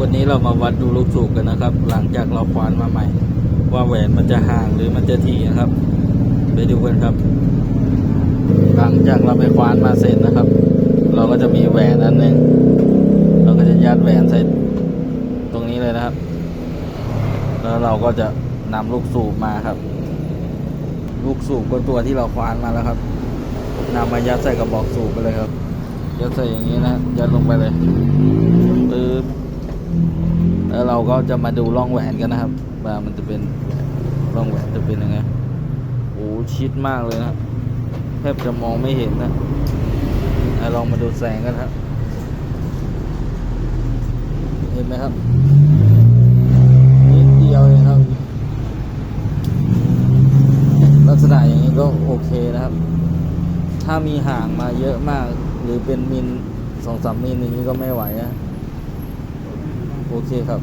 วันนี้เรามาวัดดูลูกสูบกันนะครับ หลังจากเราควานมาใหม่ ว่าแหวนมันจะห่างหรือมันจะถี่นะครับ ไปดูกันครับ หลังจากเราไปควานมาเสร็จนะครับ เราก็จะมีแหวนอันหนึงเราก็จะยัดแหวนใส่ตรงนี้เลยนะครับ แล้วเราก็จะนำลูกสูบมาครับ ลูกสูบก็ตัวที่เราควานมาแล้วครับนำมายัดใส่กระบอกสูบไปเลยครับยัดใส่อย่างนี้นะยัดลงไปเลย แล้วเราก็จะมาดูร่องแหวนกันนะครับว่ามันจะเป็นร่องแหวนจะเป็นยังไงโอ้ชิดมากเลยนะแทบจะมองไม่เห็นนะอลองมาดูแสงกันครับ เห็นไหมครับนิดเดียวเองครับ ลักษณะอย่างนี้ก็โอเคนะครับ ถ้ามีห่างมาเยอะมาก หรือเป็นมิลสองสามมิลอย่างนี้ก็ไม่ไหวนะ โอเคครับ